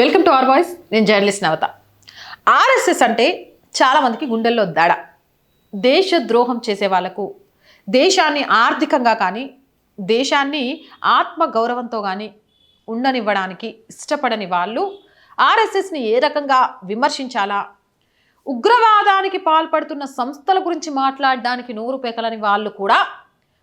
Welcome to our voice. నేను journalist నవత. RSS అంటే చాలామందికి గుండెల్లో దడ. దేశ ద్రోహం చేసే వాళ్ళకు దేశాన్ని ఆర్థికంగా కానీ దేశాన్ని ఆత్మ గౌరవంతో కానీ ఉండనివ్వడానికి ఇష్టపడని వాళ్ళు ఆర్ఎస్ఎస్ని ఏ రకంగా విమర్శించాలా? ఉగ్రవాదానికి పాల్పడుతున్న సంస్థల గురించి మాట్లాడడానికి నోరు పెకలని వాళ్ళు కూడా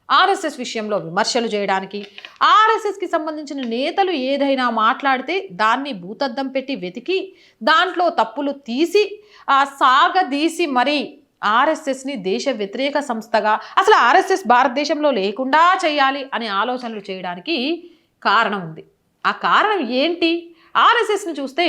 ఆర్ఎస్ఎస్ విషయంలో విమర్శలు చేయడానికి ఆర్ఎస్ఎస్కి సంబంధించిన నేతలు ఏదైనా మాట్లాడితే దాన్ని భూతద్దం పెట్టి వెతికి దాంట్లో తప్పులు తీసి ఆ సాగదీసి మరి ఆర్ఎస్ఎస్ని దేశ వ్యతిరేక సంస్థగా అసలు ఆర్ఎస్ఎస్ భారతదేశంలో లేకుండా చేయాలి అనే ఆలోచనలు చేయడానికి కారణం ఉంది. ఆ కారణం ఏంటి? ఆర్ఎస్ఎస్ని చూస్తే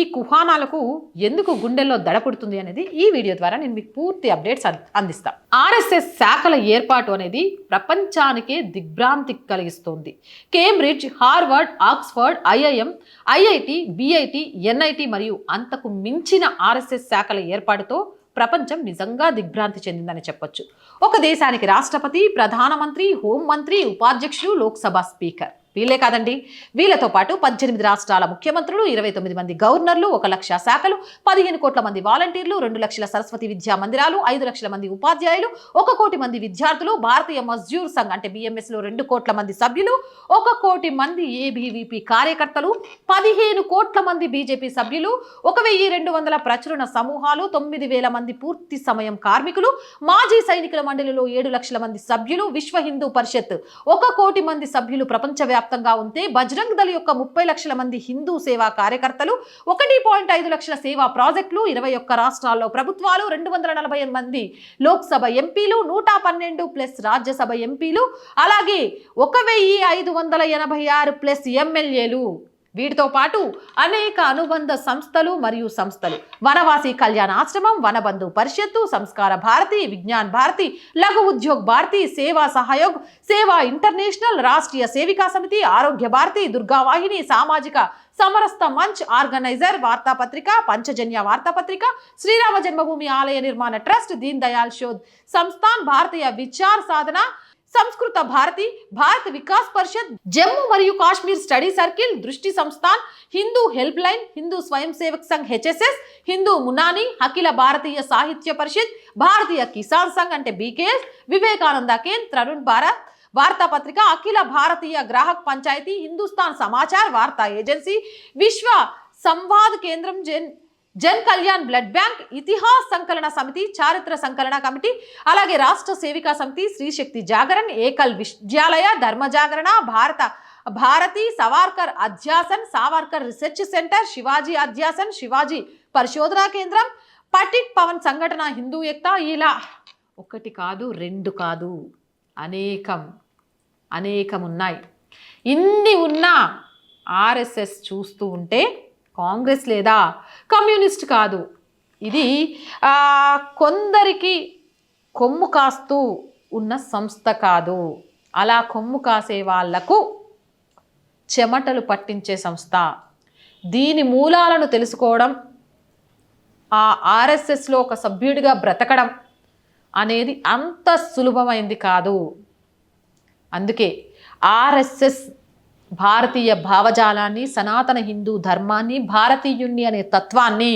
ఈ కుహానాలకు ఎందుకు గుండెల్లో దడ పుడుతుంది అనేది ఈ వీడియో ద్వారా నేను మీకు పూర్తి అప్డేట్స్ అందిస్తాను ఆర్ఎస్ఎస్ శాఖల ఏర్పాటు అనేది ప్రపంచానికే దిగ్భ్రాంతి కలిగిస్తోంది. Cambridge Harvard Oxford IIM IIT BIT NIT మరియు అంతకు మించిన ఆర్ఎస్ఎస్ శాఖల ఏర్పాటుతో ప్రపంచం నిజంగా దిగ్భ్రాంతి చెందిందని చెప్పొచ్చు. ఒక దేశానికి రాష్ట్రపతి ప్రధానమంత్రి హోంమంత్రి ఉపాధ్యక్షులు లోక్సభ స్పీకర్. వీళ్ళే కాదండి. వీళ్ళతో పాటు పద్దెనిమిది రాష్ట్రాల ముఖ్యమంత్రులు ఇరవై తొమ్మిది మంది గవర్నర్లు ఒక లక్ష శాఖలు పదిహేను కోట్ల మంది వాలంటీర్లు రెండు లక్షల సరస్వతి విద్యా మందిరాలు ఐదు లక్షల మంది ఉపాధ్యాయులు ఒక కోటి మంది విద్యార్థులు భారతీయ మజ్జూర్ సంఘ్ అంటే BMS లో రెండు కోట్ల మంది సభ్యులు ఒక కోటి మంది ఏబీవీపీ కార్యకర్తలు పదిహేను కోట్ల మంది బీజేపీ సభ్యులు ఒక వెయ్యి రెండు వందల ప్రచురణ సమూహాలు తొమ్మిది వేల మంది పూర్తి సమయం కార్మికులు మాజీ సైనికుల మండలిలో ఏడు లక్షల మంది సభ్యులు విశ్వ హిందూ పరిషత్ ఒక కోటి మంది సభ్యులు ప్రపంచవ్యాప్తంగా ఉంటే బజరంగ్ దళ యొక్క ముప్పై లక్షల మంది హిందూ సేవా కార్యకర్తలు ఒకటి పాయింట్ ఐదు లక్షల సేవా ప్రాజెక్టులు ఇరవై ఒక్క రాష్ట్రాల్లో ప్రభుత్వాలు రెండు వందల నలభై మంది లోక్సభ ఎంపీలు నూట పన్నెండు ప్లస్ రాజ్యసభ ఎంపీలు అలాగే ఒక వెయ్యి ఐదు వందల ఎనభై ఆరు ప్లస్ ఎమ్మెల్యేలు. వీటితో పాటు అనేక అనుబంధ సంస్థలు మరియు సంస్థలు. వనవాసి కళ్యాణ ఆశ్రమం వనబంధు పరిషత్తు సంస్కార భారతి విజ్ఞాన్ భారతి లఘు ఉద్యోగ్ భారతి సేవా సహయోగ్ సేవా ఇంటర్నేషనల్ రాష్ట్రీయ సేవికా సమితి ఆరోగ్య భారతి దుర్గావాహిని సామాజిక సమరస్త మంచ్ ఆర్గనైజర్ వార్తాపత్రిక పంచజన్య వార్తాపత్రిక శ్రీరామ జన్మభూమి ఆలయ నిర్మాణ ట్రస్ట్ దీన్ దయాల్ శోధ్ సంస్థాన్ భారతీయ విచార్ సాధన సంస్కృత భారతి భారత్ వికాస్ పరిషత్ జమ్మూ మరియు Kashmir study circle Drishti Sansthan Hindu help line Hindu Swayam Sevak Sangh HSS Hindu Munnani Akhil Bharatiya Sahitya Parishad Bharatiya Kisan Sangh అంటే బీకేఎస్ వివేకానంద కేంద్ర తరుణ్ భారత్. వార్తాపత్రిక అఖిల భారతీయ గ్రాహక్ పంచాయతీ హిందుస్థాన్ సమాచార్ వార్తా agency Vishwa Samvad Kendram Jan Jan Kalyan blood bank Itihas Sankalana Samiti చారిత్ర సంకలన committee అలాగే రాష్ట్ర సేవికా సమితి శ్రీశక్తి జాగరణ్ ఏకల్ విద్యాలయ ధర్మ జాగరణ భారత Bharati Savarkar Adhyasan Savarkar research centre Shivaji Adhyasan Shivaji పరిశోధనా కేంద్రం పటిక్ పవన్ సంఘటన హిందూ ఎక్త ఇలా. ఒకటి కాదు రెండు కాదు. అనేకం అనేకం ఉన్నాయి. ఇన్ని ఉన్నా ఆర్ఎస్ఎస్ చూస్తూ ఉంటే కాంగ్రెస్ లేదా? కమ్యూనిస్ట్ కాదు. ఇది కొందరికి కొమ్ము కాస్తూ ఉన్న సంస్థ కాదు. అలా కొమ్ము కాసే వాళ్ళకు చెమటలు పట్టించే సంస్థ. దీని మూలాలను తెలుసుకోవడం ఆ ఆర్ఎస్ఎస్లో ఒక సభ్యుడిగా బ్రతకడం అనేది అంత సులభమైంది కాదు. అందుకే ఆర్ఎస్ఎస్ భారతీయ భావజాలాన్ని సనాతన హిందూ ధర్మాన్ని భారతీయుణ్ణి అనే తత్వాన్ని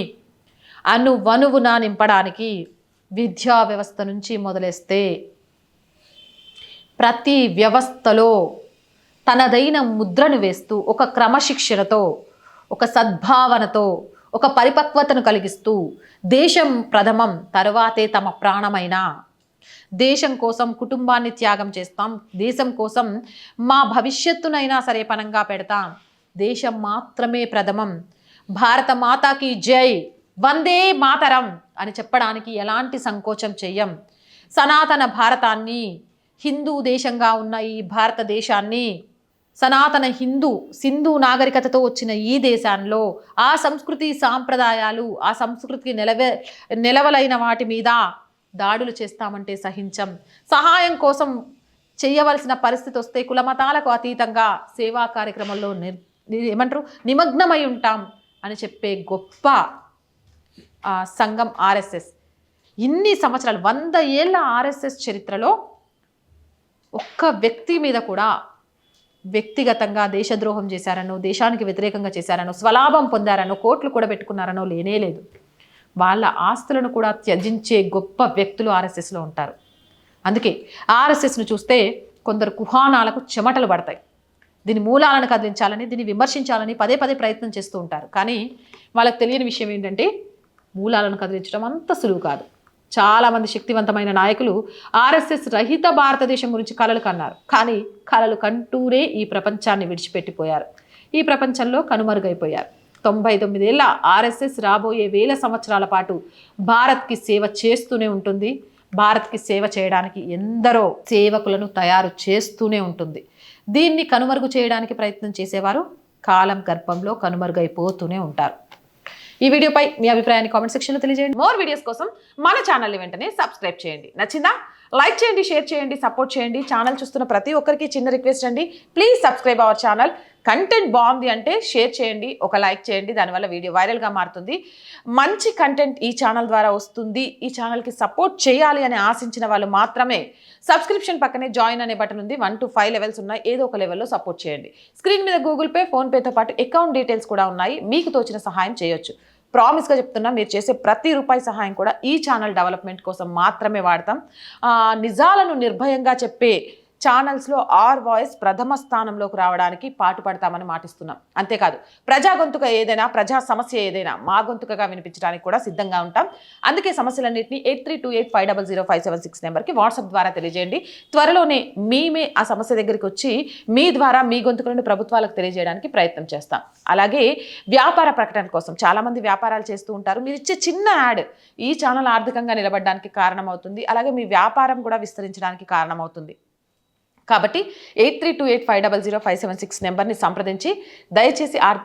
అనువనువున నింపడానికి విద్యా వ్యవస్థ నుంచి మొదలేస్తే ప్రతి వ్యవస్థలో తనదైన ముద్రను వేస్తూ ఒక క్రమశిక్షణతో ఒక సద్భావనతో ఒక పరిపక్వతను కలిగిస్తూ దేశం ప్రథమం తరువాతే తమ ప్రాణమైన దేశం కోసం కుటుంబాన్ని త్యాగం చేస్తాం. దేశం కోసం మా భవిష్యత్తునైనా సరే పనంగా పెడతాం. దేశం మాత్రమే ప్రథమం. భారత మాతాకి జై. వందే మాతరం అని చెప్పడానికి ఎలాంటి సంకోచం చెయ్యం. సనాతన భారతాన్ని హిందూ దేశంగా ఉన్న ఈ భారతదేశాన్ని సనాతన హిందూ సింధు నాగరికతతో వచ్చిన ఈ దేశాల్లో ఆ సంస్కృతి సాంప్రదాయాలు ఆ సంస్కృతికి నిలవే నిలవలైన వాటి మీద దాడులు చేస్తామంటే సహించం. సహాయం కోసం చేయవలసిన పరిస్థితి వస్తే కులమతాలకు అతీతంగా సేవా కార్యక్రమంలో నిర్ ని- ఏమంటారు? నిమగ్నమై ఉంటాం అని చెప్పే గొప్ప సంఘం ఆర్ఎస్ఎస్. ఇన్ని సంవత్సరాలు వంద ఏళ్ళ ఆర్ఎస్ఎస్ చరిత్రలో ఒక్క వ్యక్తి మీద కూడా వ్యక్తిగతంగా దేశద్రోహం చేశారనో దేశానికి వ్యతిరేకంగా చేశారనో స్వలాభం పొందారనో కోట్లు కూడా పెట్టుకున్నారనో లేనే లేదు. వాళ్ళ ఆస్తులను కూడా త్యజించే గొప్ప వ్యక్తులు ఆర్ఎస్ఎస్లో ఉంటారు. అందుకే ఆర్ఎస్ఎస్ను చూస్తే కొందరు కుహానాలకు చెమటలు పడతాయి. దీని మూలాలను కదిలించాలని దీన్ని విమర్శించాలని పదే పదే ప్రయత్నం చేస్తూ ఉంటారు. కానీ వాళ్ళకి తెలియని విషయం ఏంటంటే మూలాలను కదిలించడం అంత సులువు కాదు. చాలామంది శక్తివంతమైన నాయకులు ఆర్ఎస్ఎస్ రహిత భారతదేశం గురించి కలలు కన్నారు. కానీ కలలు కంటూరే ఈ ప్రపంచాన్ని విడిచిపెట్టిపోయారు. ఈ ప్రపంచంలో కనుమరుగైపోయారు. తొంభై తొమ్మిదేళ్ళ ఆర్ఎస్ఎస్ రాబోయే వేల సంవత్సరాల పాటు భారత్కి సేవ చేస్తూనే ఉంటుంది. భారత్కి సేవ చేయడానికి ఎందరో సేవకులను తయారు చేస్తూనే ఉంటుంది. దీన్ని కనుమరుగు చేయడానికి ప్రయత్నం చేసేవారు కాలం గర్భంలో కనుమరుగైపోతూనే ఉంటారు. ఈ వీడియోపై మీ అభిప్రాయాన్ని కామెంట్ సెక్షన్లో తెలియజేయండి. మోర్ వీడియోస్ కోసం మన ఛానల్ని వెంటనే సబ్స్క్రైబ్ చేయండి. నచ్చిందా? లైక్ చేయండి షేర్ చేయండి సపోర్ట్ చేయండి. ఛానల్ చూస్తున్న ప్రతి ఒక్కరికి చిన్న రిక్వెస్ట్ అండి. Please subscribe our channel. Content బాగుంది అంటే షేర్ చేయండి ఒక లైక్ చేయండి దానివల్ల వీడియో వైరల్గా మారుతుంది. మంచి కంటెంట్ ఈ ఛానల్ ద్వారా వస్తుంది. ఈ ఛానల్కి సపోర్ట్ చేయాలి అని ఆశించిన వాళ్ళు మాత్రమే సబ్స్క్రిప్షన్ పక్కనే జాయిన్ అనే బటన్ ఉంది. వన్ టు ఫైవ్ లెవెల్స్ ఉన్నాయి. ఏదో ఒక లెవెల్లో సపోర్ట్ చేయండి. స్క్రీన్ మీద గూగుల్ పే ఫోన్పేతో పాటు అకౌంట్ డీటెయిల్స్ కూడా ఉన్నాయి. మీకు తోచిన సహాయం చేయొచ్చు. ప్రామిస్గా చెప్తున్నా మీరు చేసే ప్రతి రూపాయి సహాయం కూడా ఈ ఛానల్ డెవలప్మెంట్ కోసం మాత్రమే వాడతాం. నిజాలను నిర్భయంగా చెప్పే ఛానల్స్లో ఆర్ వాయిస్ ప్రథమ స్థానంలోకి రావడానికి పాటుపడతామని మాటిస్తున్నాం. అంతేకాదు ప్రజా గొంతుక ఏదైనా ప్రజా సమస్య ఏదైనా మా గొంతుకగా వినిపించడానికి కూడా సిద్ధంగా ఉంటాం. అందుకే సమస్యలన్నింటినీ eight three two eight five double zero five seven six నెంబర్కి వాట్సాప్ ద్వారా తెలియజేయండి. త్వరలోనే మేమే ఆ సమస్య దగ్గరికి వచ్చి మీ ద్వారా మీ గొంతుకులను ప్రభుత్వాలకు తెలియజేయడానికి ప్రయత్నం చేస్తాం. అలాగే వ్యాపార ప్రకటన కోసం చాలామంది వ్యాపారాలు చేస్తూ ఉంటారు. మీరు ఇచ్చే చిన్న యాడ్ ఈ ఛానల్ ఆర్థికంగా నిలబడడానికి కారణమవుతుంది. అలాగే మీ వ్యాపారం కూడా విస్తరించడానికి కారణమవుతుంది. కాబట్టి eight three two eight five double zero five seven six నెంబర్ని సంప్రదించి దయచేసి ఆర్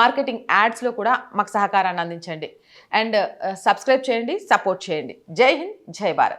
మార్కెటింగ్ యాడ్స్లో కూడా మాకు సహకారాన్ని అందించండి. అండ్ సబ్స్క్రైబ్ చేయండి సపోర్ట్ చేయండి. జై హింద్ జై భారత్.